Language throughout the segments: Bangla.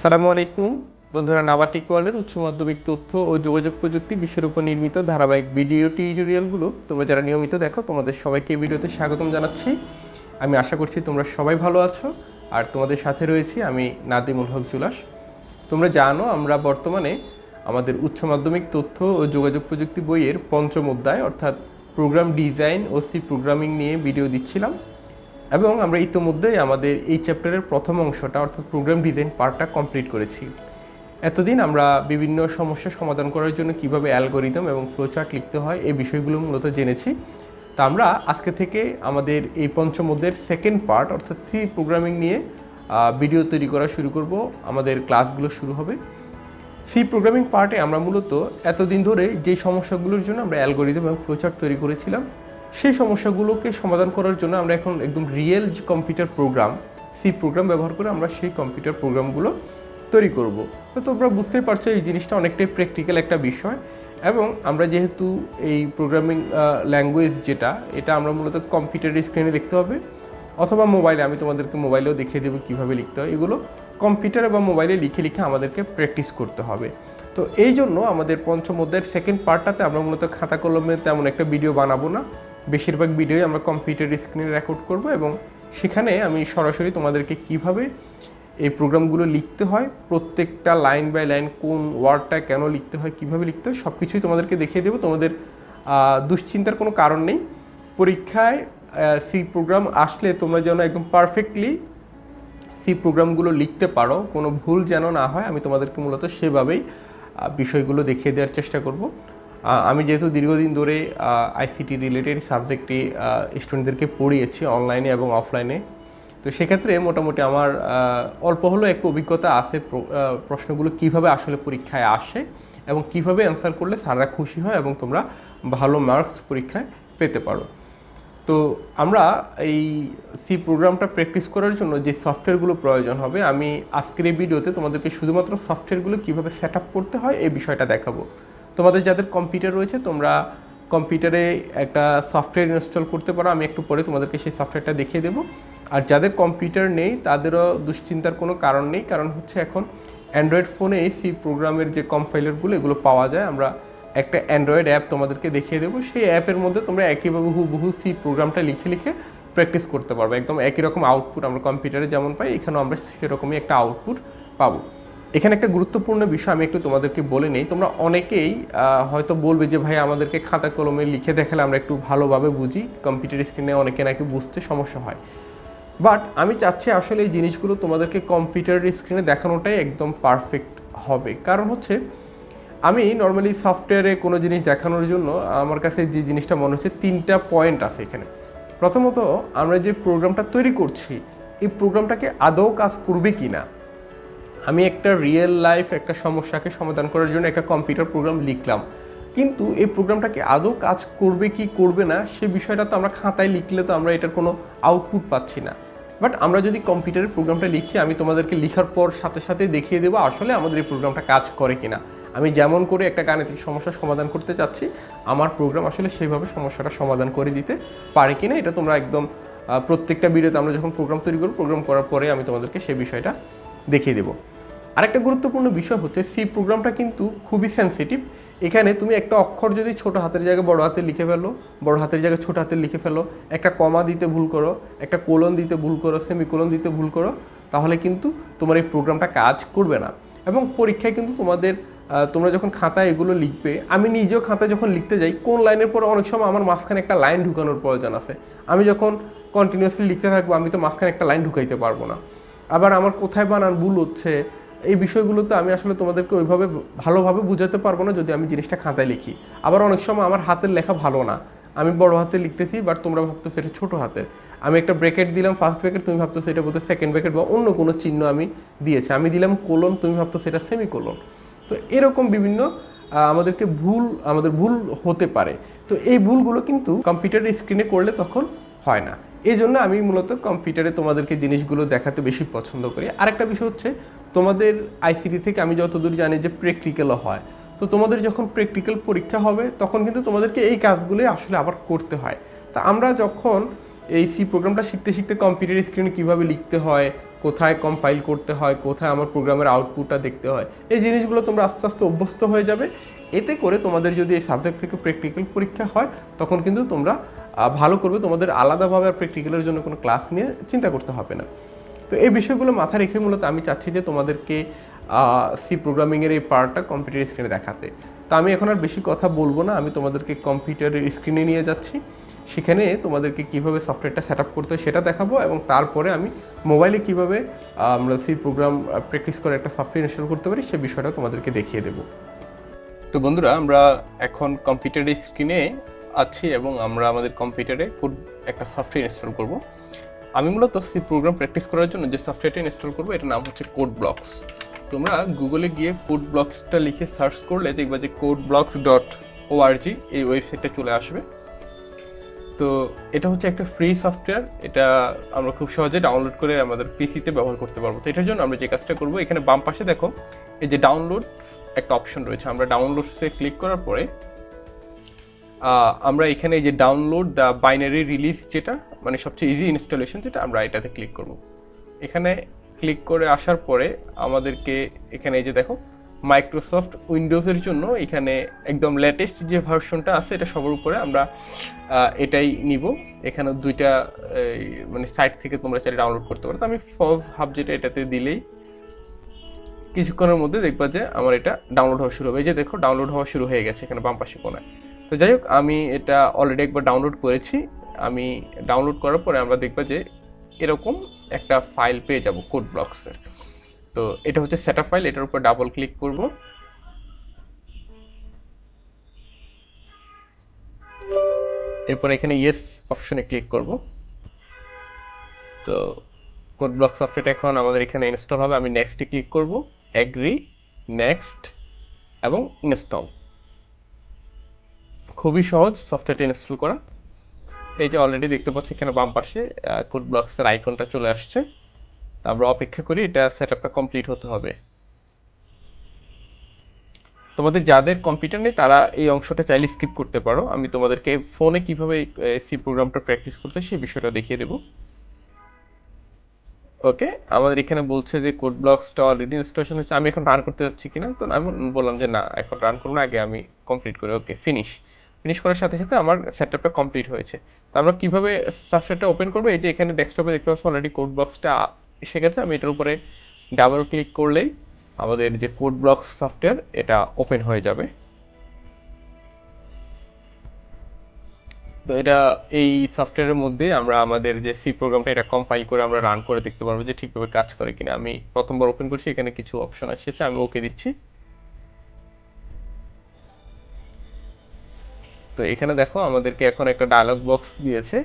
আসসালামু আলাইকুম। বন্ধুরা নাবাটিক ওয়ার্ল্ডের উচ্চ মাধ্যমিক তথ্য ও যোগাযোগ প্রযুক্তি বিষয়ের উপর নির্মিত ধারাবাহিক ভিডিও টিউটোরিয়ালগুলো তোমরা যারা নিয়মিত দেখো, তোমাদের সবাইকে এই ভিডিওতে স্বাগতম জানাচ্ছি। আমি আশা করছি তোমরা সবাই ভালো আছো। আর তোমাদের সাথে রয়েছি আমি নাদিমুল হক জুলাস। তোমরা জানো, আমরা বর্তমানে আমাদের উচ্চ মাধ্যমিক তথ্য ও যোগাযোগ প্রযুক্তি বইয়ের পঞ্চম অধ্যায়, অর্থাৎ প্রোগ্রাম ডিজাইন ও সি প্রোগ্রামিং নিয়ে ভিডিও দিচ্ছিলাম। এবং আমরা ইতিমধ্যেই আমাদের এই চ্যাপ্টারের প্রথম অংশটা, অর্থাৎ প্রোগ্রাম ডিজাইন পার্টটা কমপ্লিট করেছি। এতদিন আমরা বিভিন্ন সমস্যা সমাধান করার জন্য কীভাবে অ্যালগোরিদম এবং ফ্লোচার্ট লিখতে হয়, এই বিষয়গুলো মূলত জেনেছি। তা আমরা আজকে থেকে আমাদের এই পঞ্চম সেকেন্ড পার্ট অর্থাৎ সি প্রোগ্রামিং নিয়ে ভিডিও তৈরি করা শুরু করব। আমাদের ক্লাসগুলো শুরু হবে। সি প্রোগ্রামিং পার্টে আমরা মূলত এতদিন ধরে যে সমস্যাগুলোর জন্য আমরা অ্যালগোরিদম এবং ফ্লোচার্ট তৈরি করেছিলাম সেই সমস্যাগুলোকে সমাধান করার জন্য আমরা এখন একদম রিয়েল যে কম্পিউটার প্রোগ্রাম সি প্রোগ্রাম ব্যবহার করে আমরা সেই কম্পিউটার প্রোগ্রামগুলো তৈরি করব। তো তোমরা বুঝতেই পারছ এই জিনিসটা অনেকটাই প্র্যাকটিক্যাল একটা বিষয় এবং আমরা যেহেতু এই প্রোগ্রামিং ল্যাঙ্গুয়েজ যেটা, এটা আমরা মূলত কম্পিউটার স্ক্রিনে লিখতে হবে অথবা মোবাইলে আমি তোমাদেরকে মোবাইলেও দেখিয়ে দেবো কীভাবে লিখতে হয়। এগুলো কম্পিউটারে বা মোবাইলে লিখে লিখে আমাদেরকে প্র্যাকটিস করতে হবে। তো এই জন্য আমাদের পঞ্চম অধ্যায়ের সেকেন্ড পার্টটাতে আমরা মূলত খাতা কলমে তেমন একটা ভিডিও বানাবো না। বেশিরভাগ ভিডিওই আমরা কম্পিউটার স্ক্রিনে রেকর্ড করব এবং সেখানে আমি সরাসরি তোমাদেরকে কীভাবে এই প্রোগ্রামগুলো লিখতে হয়, প্রত্যেকটা লাইন বাই লাইন কোন ওয়ার্ডটা কেন লিখতে হয়, কীভাবে লিখতে হয় সব কিছুই তোমাদেরকে দেখিয়ে দেবো। তোমাদের দুশ্চিন্তার কোনো কারণ নেই। পরীক্ষায় সি প্রোগ্রাম আসলে তোমরা যেন একদম পারফেক্টলি সি প্রোগ্রামগুলো লিখতে পারো। কোনো ভুল যেন না হয়, আমি তোমাদেরকে মূলত সেভাবেই বিষয়গুলো দেখিয়ে দেওয়ার চেষ্টা করব। আমি যেহেতু দীর্ঘদিন ধরে আইসিটি রিলেটেড সাবজেক্টে স্টুডেন্টদেরকে পড়িয়েছি অনলাইনে এবং অফলাইনে তো সেক্ষেত্রে মোটামুটি আমার অল্প হলেও একটু অভিজ্ঞতা আছে প্রশ্নগুলো কীভাবে আসলে পরীক্ষায় আসে এবং কীভাবে অ্যান্সার করলে স্যাররা খুশি হয় এবং তোমরা ভালো মার্কস পরীক্ষায় পেতে পারো। তো আমরা এই সি প্রোগ্রামটা প্র্যাকটিস করার জন্য যে সফটওয়্যারগুলো প্রয়োজন হবে, আমি আজকের এই ভিডিওতে তোমাদেরকে শুধুমাত্র সফটওয়্যারগুলো কীভাবে সেট করতে হয় এই বিষয়টা দেখাবো। তোমাদের যাদের কম্পিউটার রয়েছে, তোমরা কম্পিউটারে একটা সফটওয়্যার ইনস্টল করতে পারো। আমি একটু পরে তোমাদেরকে সেই সফটওয়্যারটা দেখিয়ে দেবো। আর যাদের কম্পিউটার নেই, তাদেরও দুশ্চিন্তার কোনো কারণ নেই। কারণ হচ্ছে এখন অ্যান্ড্রয়েড ফোনে সি প্রোগ্রামের যে কম্পাইলারগুলো এগুলো পাওয়া যায়। আমরা একটা অ্যান্ড্রয়েড অ্যাপ তোমাদেরকে দেখিয়ে দেবো। সেই অ্যাপের মধ্যে তোমরা একইভাবে হুবহু সি প্রোগ্রামটা লিখে লিখে প্র্যাকটিস করতে পারবে। একদম একই রকম আউটপুট আমরা কম্পিউটারে যেমন পাই, এখানেও আমরা সেরকমই একটা আউটপুট পাবো। এখানে একটা গুরুত্বপূর্ণ বিষয় আমি একটু তোমাদেরকে বলে নেই। তোমরা অনেকেই হয়তো বলবে যে, ভাই, আমাদেরকে খাতা কলমে লিখে দেখালে আমরা একটু ভালোভাবে বুঝি। কম্পিউটার স্ক্রিনে অনেকে নাকি বুঝতে সমস্যা হয়। বাট আমি চাচ্ছি আসলে এই জিনিসগুলো তোমাদেরকে কম্পিউটার স্ক্রিনে দেখানোটাই একদম পারফেক্ট হবে। কারণ হচ্ছে, আমি নর্মালি সফটওয়্যারে কোনো জিনিস দেখানোর জন্য আমার কাছে যে জিনিসটা মনে হচ্ছে, তিনটা পয়েন্ট আছে এখানে। প্রথমত, আমরা যে প্রোগ্রামটা তৈরি করছি, এই প্রোগ্রামটাকে আদৌ কাজ করবে কি না আমি একটা রিয়েল লাইফ একটা সমস্যাকে সমাধান করার জন্য একটা কম্পিউটার প্রোগ্রাম লিখলাম। কিন্তু এই প্রোগ্রামটাকে আদৌ কাজ করবে, কি করবে না, সে বিষয়টা তো আমরা খাতায় লিখলে তো আমরা এটার কোনো আউটপুট পাচ্ছি না। বাট আমরা যদি কম্পিউটারের প্রোগ্রামটা লিখি, আমি তোমাদেরকে লেখার পর সাথে সাথে দেখিয়ে দেবো আসলে আমাদের এই প্রোগ্রামটা কাজ করে কিনা। আমি যেমন করে একটা গাণিতিক সমস্যার সমাধান করতে চাচ্ছি, আমার প্রোগ্রাম আসলে সেইভাবে সমস্যাটা সমাধান করে দিতে পারে কিনা, এটা তোমরা একদম প্রত্যেকটা ভিডিওতে আমরা যখন প্রোগ্রাম তৈরি করব প্রোগ্রাম করার পরে আমি তোমাদেরকে সেই বিষয়টা দেখিয়ে দেবো। আরেকটা গুরুত্বপূর্ণ বিষয় হচ্ছে সি প্রোগ্রামটা কিন্তু খুবই সেনসিটিভ এখানে তুমি একটা অক্ষর যদি ছোট হাতের জায়গায় বড় হাতে লিখে ফেলো, বড় হাতের জায়গায় ছোট হাতে লিখে ফেলো, একটা কমা দিতে ভুল করো, একটা কোলন দিতে ভুল করো সেমিকোলন দিতে ভুল করো, তাহলে কিন্তু তোমার এই প্রোগ্রামটা কাজ করবে না। এবং পরীক্ষায় কিন্তু তোমাদের তোমরা যখন খাতায় এগুলো লিখবে, আমি নিজেও খাতায় যখন লিখতে যাই, কোন লাইনের পর অনেক সময় আমার মাঝখানে একটা লাইন ঢুকানোর প্রয়োজন আছে। আমি যখন কন্টিনিউয়াসলি লিখতে থাকব, আমি তো মাঝখানে একটা লাইন ঢুকাইতে পারব না। আবার আমার কোথায় বানান ভুল হচ্ছে এই বিষয়গুলোতে আমি আসলে তোমাদেরকে ওইভাবে ভালোভাবে বোঝাতে পারব না যদি আমি জিনিসটা খাতায় লিখি। আবার অনেক সময় আমার হাতের লেখা ভালো না। আমি বড় হাতে লিখতেছি বাট তোমরা ভাবতেছো এটা ছোট হাতের। আমি একটা ব্রেকেট দিলাম ফার্স্ট ব্রেকেট তুমি ভাবতো সেটা বলতে সেকেন্ড ব্রেকেট বা অন্য কোনো চিহ্ন আমি দিয়েছি। আমি দিলাম কোলন তুমি ভাবতো সেটা সেমি কোলন তো এরকম বিভিন্ন আমাদেরকে ভুল, আমাদের ভুল হতে পারে। তো এই ভুলগুলো কিন্তু কম্পিউটারের স্ক্রিনে করলে তখন হয় না। এই জন্য আমি মূলত কম্পিউটারে তোমাদেরকে জিনিসগুলো দেখাতে বেশি পছন্দ করি। আরেকটা বিষয় হচ্ছে তোমাদের আইসিটি থেকে আমি যতদূর জানি যে প্র্যাকটিক্যালও হয়। তো তোমাদের যখন প্র্যাকটিক্যাল পরীক্ষা হবে, তখন কিন্তু তোমাদেরকে এই কাজগুলোই আসলে আবার করতে হয়। তা আমরা যখন এই সি প্রোগ্রামটা শিখতে শিখতে কম্পিউটার স্ক্রিনে কীভাবে লিখতে হয়, কোথায় কম্পাইল করতে হয়, কোথায় আমার প্রোগ্রামের আউটপুটটা দেখতে হয়, এই জিনিসগুলো তোমরা আস্তে আস্তে অভ্যস্ত হয়ে যাবে। এতে করে তোমাদের যদি এই সাবজেক্ট থেকে প্র্যাকটিক্যাল পরীক্ষা হয়, তখন কিন্তু তোমরা ভালো করবে। তোমাদের আলাদাভাবে আর প্র্যাকটিক্যালের জন্য কোনো ক্লাস নিয়ে চিন্তা করতে হবে না। তো এই বিষয়গুলো মাথায় রেখে মূলত আমি চাচ্ছি যে তোমাদেরকে সি প্রোগ্রামিংয়ের এই পার্টটা কম্পিউটার স্ক্রিনে দেখাতে। তো আমি এখন আর বেশি কথা বলব না, আমি তোমাদেরকে কম্পিউটারের স্ক্রিনে নিয়ে যাচ্ছি। সেখানে তোমাদেরকে কীভাবে সফটওয়্যারটা সেট আপ করতে হয় সেটা দেখাবো এবং তারপরে আমি মোবাইলে কীভাবে আমরা সি প্রোগ্রাম প্র্যাকটিস করে একটা সফটওয়্যার ইনস্টল করতে পারি সে বিষয়টা তোমাদেরকে দেখিয়ে দেবো। তো বন্ধুরা, আমরা এখন কম্পিউটারের স্ক্রিনে আছি এবং আমরা আমাদের কম্পিউটারে একটা সফটওয়্যার ইনস্টল করব। আমি মূলত সি প্রোগ্রাম প্র্যাকটিস করার জন্য যে সফটওয়্যারটা ইনস্টল করব, এটার নাম হচ্ছে কোড ব্লকস তোমরা গুগলে গিয়ে কোড ব্লকসটা লিখে সার্চ করলে দেখবা যে কোড ব্লকস ডট ওআরজি এই ওয়েবসাইটটা চলে আসবে। তো এটা হচ্ছে একটা ফ্রি সফটওয়্যার এটা আমরা খুব সহজে ডাউনলোড করে আমাদের পিসিতে ব্যবহার করতে পারব। তো এটার জন্য আমরা যে কাজটা করব, এখানে বাম পাশে দেখো, এই যে ডাউনলোডস একটা অপশন রয়েছে। আমরা ডাউনলোডসে ক্লিক করার পরে আমরা এখানে যে ডাউনলোড দ্য বাইনারি রিলিজ যেটা মানে সবচেয়ে ইজি ইনস্টলেশন যেটা, আমরা এটাতে ক্লিক করব। এখানে ক্লিক করে আসার পরে আমাদেরকে এখানে এই যে দেখো মাইক্রোসফট উইন্ডোজের জন্য এখানে একদম লেটেস্ট যে ভার্সনটা আছে, এটা সবার উপরে আমরা এটাই নিব। এখানে দুইটা মানে সাইট থেকে তোমরা চাইলে ডাউনলোড করতে পারো। তো আমি ফজ হাব যেটা এটাতে দিলেই কিছুক্ষণের মধ্যে দেখবা যে আমার এটা ডাউনলোড হওয়া শুরু হবে। এই যে দেখো ডাউনলোড হওয়া শুরু হয়ে গেছে এখানে বাম পাশে কোনায়। তো যাই হোক, আমি এটা অলরেডি একবার ডাউনলোড করেছি। আমি ডাউনলোড করার পরে আমরা দেখব যে এরকম একটা ফাইল পেয়ে যাব কোড ব্লকসের তো এটা হচ্ছে সেট ফাইল এটার উপর ডাবল ক্লিক করব। এরপর এখানে ইয়েস অপশনে ক্লিক করব। তো কোড ব্লক সফটওয়্যারটা এখন আমাদের এখানে ইনস্টল হবে। আমি নেক্সটে ক্লিক করব। অ্যাগ্রি নেক্সট এবং ইনস্টল খুবই সহজ সফটওয়্যারটা ইনস্টল করা। এই যে অলরেডি দেখতে পাচ্ছি এখানে বাম পাশে কোড ব্লকসের আইকনটা চলে আসছে। আমরা অপেক্ষা করি এটা সেট আপটা কমপ্লিট হতে হবে। তোমাদের যাদের কম্পিউটার নেই, তারা এই অংশটা চাইলে স্কিপ করতে পারো। আমি তোমাদেরকে ফোনে কীভাবে সি প্রোগ্রামটা প্র্যাকটিস করতে সেই বিষয়টা দেখিয়ে দেবো। ওকে, আমাদের এখানে বলছে যে কোড ব্লকসটা অলরেডি ইনস্টলেশন হচ্ছে আমি এখন রান করতে যাচ্ছি কিনা? তো আমি বললাম যে না, এখন রান করব আগে আমি কমপ্লিট করি। ওকে ফিনিশ ফিনিশ করার সাথে সাথে আমার সেটআপটা কমপ্লিট হয়েছে। তো আমরা কীভাবে সফটওয়্যারটা ওপেন করব? এই যে এখানে ডেস্কটপে দেখতে পাচ্ছি অলরেডি কোড বক্সটা এসে গেছে। আমি এটার উপরে ডাবল ক্লিক করলেই আমাদের যে কোড ব্লক সফটওয়্যার এটা ওপেন হয়ে যাবে। তো এটা এই সফটওয়্যারের মধ্যে আমরা আমাদের যে সি প্রোগ্রামটা এটা কম্পাইল করে আমরা রান করে দেখতে পারব যে ঠিকভাবে কাজ করে কিনা। আমি প্রথমবার ওপেন করছি, এখানে কিছু অপশন এসেছে আমি ওকে দিচ্ছি। তো এখানে দেখো আমাদেরকে এখন একটা ডায়লগ বক্স দিয়েছে।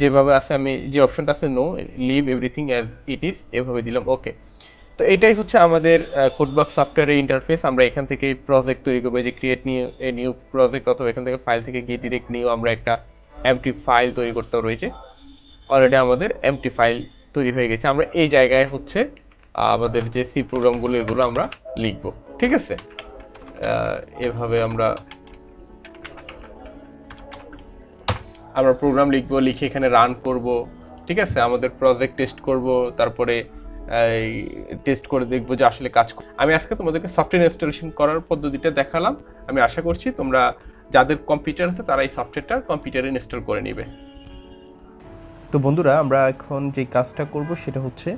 যেভাবে আছে আমি যে অপশনটা আছে no leave everything as it is এভাবে দিলাম ওকে তো এটাই হচ্ছে আমাদের কোডবক্স সফটওয়্যারের ইন্টারফেস আমরা এখান থেকে প্রজেক্ট তৈরি করব যে create new a new project অথবা এখান থেকে ফাইল থেকে গিয়ে ডিরেক্ট নিউ আমরা একটা এমটি ফাইল তৈরি করতে রয়েছে। অলরেডি আমাদের এমটি ফাইল তৈরি হয়ে গেছে। আমরা এই জায়গায় হচ্ছে আমাদের যে সি প্রোগ্রামগুলো এগুলো আমরা লিখব। ঠিক আছে? এভাবে আমরা আমরা প্রোগ্রাম লিখব, লিখে এখানে রান করব, ঠিক আছে? আমাদের প্রজেক্ট টেস্ট করব, তারপরে টেস্ট করে দেখব যে আসলে কাজ আমি আজকে তোমাদেরকে সফটওয়্যার ইনস্টলেশন করার পদ্ধতিটা দেখালাম। আমি আশা করছি তোমরা যাদের কম্পিউটার আছে, তারা এই সফটওয়্যারটা কম্পিউটারে ইনস্টল করে নেবে। তো বন্ধুরা, আমরা এখন যে কাজটা করব সেটা হচ্ছে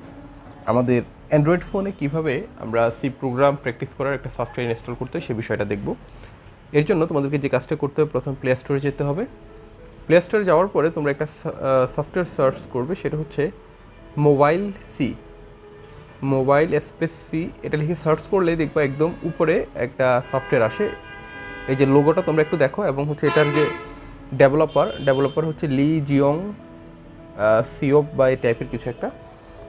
আমাদের অ্যান্ড্রয়েড ফোনে কীভাবে আমরা সি প্রোগ্রাম প্র্যাকটিস করার একটা সফটওয়্যার ইনস্টল করতে সে বিষয়টা দেখব। এর জন্য তোমাদেরকে যে কাজটা করতে হবে, প্রথম প্লে স্টোরে যেতে হবে। প্লে স্টোরে যাওয়ার পরে তোমরা একটা সফটওয়্যার সার্চ করবে, সেটা হচ্ছে mobile C mobile space C এটা লিখে সার্চ করলে দেখবা একদম উপরে একটা সফটওয়্যার আসে। এই যে লোগোটা তোমরা একটু দেখো, এবং হচ্ছে এটার যে ডেভেলপার ডেভেলপার হচ্ছে লি জিয়ং সিওপ বা এই টাইপের কিছু একটা।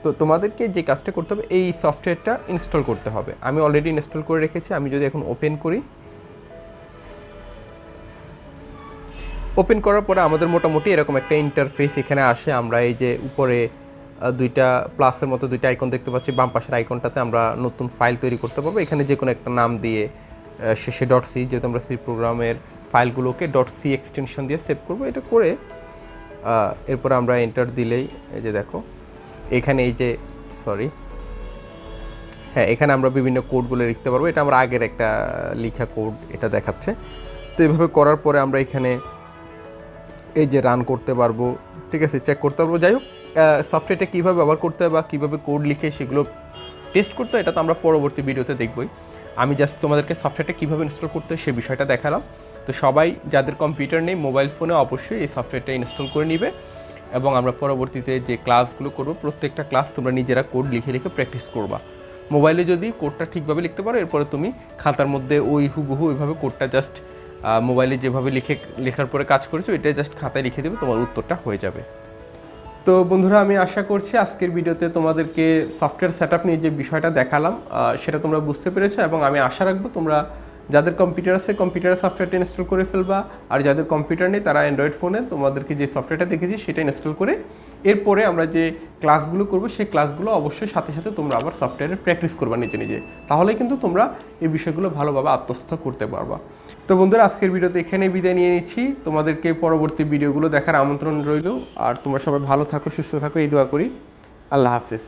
তো তোমাদেরকে যে কাজটা করতে হবে, এই সফটওয়্যারটা ইনস্টল করতে হবে। আমি অলরেডি ইনস্টল করে রেখেছি, আমি যদি এখন ওপেন করি ওপেন করার পরে আমাদের মোটামুটি এরকম একটা ইন্টারফেস এখানে আসে। আমরা এই যে উপরে দুইটা প্লাসের মতো দুইটা আইকন দেখতে পাচ্ছি। বাম পাশের আইকনটাতে আমরা নতুন ফাইল তৈরি করতে পারব। এখানে যে কোনো একটা নাম দিয়ে শেষে ডট সি যেহেতু আমরা সি প্রোগ্রামের ফাইলগুলোকে ডট সি এক্সটেনশন দিয়ে সেভ করব। এটা করে এরপর আমরা এন্টার দিলেই, এই যে দেখো, এখানে এই যে সরি হ্যাঁ এখানে আমরা বিভিন্ন কোডগুলো লিখতে পারব। এটা আমরা আগের একটা লিখা কোড এটা দেখাচ্ছে। তো এইভাবে করার পরে আমরা এখানে এই যে রান করতে পারব, ঠিক আছে চেক করতে পারব। যাই হোক সফটওয়্যারটা কীভাবে ব্যবহার করতে হয় বা কীভাবে কোড লিখে সেগুলো টেস্ট করতে হয়, এটা তো আমরা পরবর্তী ভিডিওতে দেখবই। আমি জাস্ট তোমাদেরকে সফটওয়্যারটা কীভাবে ইনস্টল করতে হয় সে বিষয়টা দেখালাম। তো সবাই যাদের কম্পিউটার নেই মোবাইল ফোনে অবশ্যই এই সফটওয়্যারটা ইনস্টল করে নিবে এবং আমরা পরবর্তীতে যে ক্লাসগুলো করব, প্রত্যেকটা ক্লাস তোমরা নিজেরা কোড লিখে লিখে প্র্যাকটিস করবা। মোবাইলে যদি কোডটা ঠিকভাবে লিখতে পারো, এরপরে তুমি খাতার মধ্যে ওই হুবহু ওইভাবে কোডটা জাস্ট মোবাইলে যেভাবে লিখে, লেখার পরে কাজ করেছ এটা জাস্ট খাতায় লিখে দেবে, তোমার উত্তরটা হয়ে যাবে। তো বন্ধুরা, আমি আশা করছি আজকের ভিডিওতে তোমাদেরকে সফটওয়্যার সেট নিয়ে যে বিষয়টা দেখালাম সেটা তোমরা বুঝতে পেরেছ এবং আমি আশা রাখব তোমরা যাদের কম্পিউটার আছে কম্পিউটারে সফটওয়্যারটা ইনস্টল করে ফেলবা, আর যাদের কম্পিউটার নেই, তারা অ্যান্ড্রয়েড ফোনে তোমাদেরকে যে সফটওয়্যারটা দেখেছি, সেটা ইনস্টল করে এরপরে আমরা যে ক্লাসগুলো করব, সেই ক্লাসগুলো অবশ্যই সাথে সাথে তোমরা আবার সফটওয়্যারে প্র্যাকটিস করবা নিজে নিজে। তাহলে কিন্তু তোমরা এই বিষয়গুলো ভালোভাবে আত্মস্থ করতে পারবা। তো বন্ধুরা, আজকের ভিডিওতে এখানে বিদায় নিয়ে নিচ্ছি। তোমাদেরকে পরবর্তী ভিডিওগুলো দেখার আমন্ত্রণ রইল। আর তোমরা সবাই ভালো থাকো, সুস্থ থাকো, এই দোয়া করি। আল্লাহ হাফিজ।